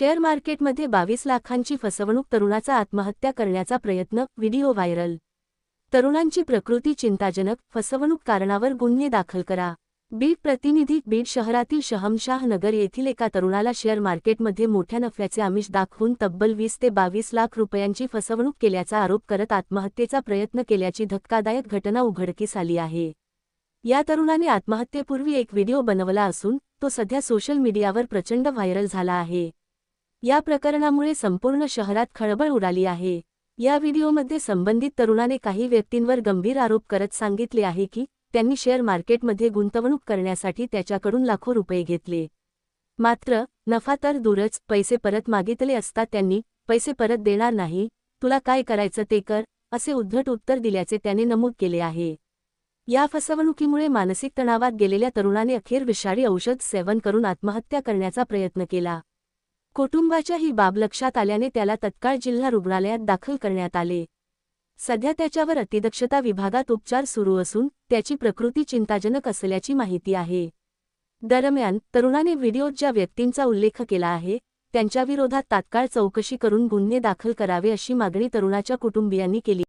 Share मार्केटमध्ये बावीस लाखांची फसवणूक तरुणाचा आत्महत्या करण्याचा प्रयत्न व्हिडिओ व्हायरल. तरुणांची प्रकृती चिंताजनक फसवणूक कारणावर गुन्हे दाखल करा. बीड प्रतिनिधी बीड शहरातील शहमशाह नगर येथील एका तरुणाला शेअर मार्केटमध्ये मोठ्या नफ्याचे आमिष दाखवून तब्बल वीस ते बावीस लाख रुपयांची फसवणूक केल्याचा आरोप करत आत्महत्येचा प्रयत्न केल्याची धक्कादायक घटना उघडकीस आली आहे. या तरुणाने आत्महत्येपूर्वी एक व्हिडिओ बनवला असून तो सध्या सोशल मीडियावर प्रचंड व्हायरल झाला आहे. या प्रकरणामुळे संपूर्ण शहरात खळबळ उडाली आहे. या व्हिडिओमध्ये संबंधित तरुणाने काही व्यक्तींवर गंभीर आरोप करत सांगितले आहे की त्यांनी शेअर मार्केटमध्ये गुंतवणूक करण्यासाठी त्याच्याकडून लाखो रुपये घेतले. मात्र नफा तर दूरच पैसे परत मागितले असता त्यांनी पैसे परत देणार नाही तुला काय करायचं ते कर असे उद्धट उत्तर दिल्याचे त्याने नमूद केले आहे. या फसवणुकीमुळे मानसिक तणावात गेलेल्या तरुणाने अखेर विषारी औषध सेवन करून आत्महत्या करण्याचा प्रयत्न केला. कुटुंबाच्या ही बाब लक्षात आल्याने त्याला तत्काळ जिल्हा रुग्णालयात दाखल करण्यात आले. सध्या त्याच्यावर अतिदक्षता विभागात उपचार सुरू असून त्याची प्रकृती चिंताजनक असल्याची माहिती आहे. दरम्यान तरुणाने व्हिडिओत ज्या व्यक्तींचा उल्लेख केला आहे त्यांच्याविरोधात तात्काळ चौकशी करून गुन्हे दाखल करावे अशी मागणी तरुणाच्या कुटुंबियांनी केली.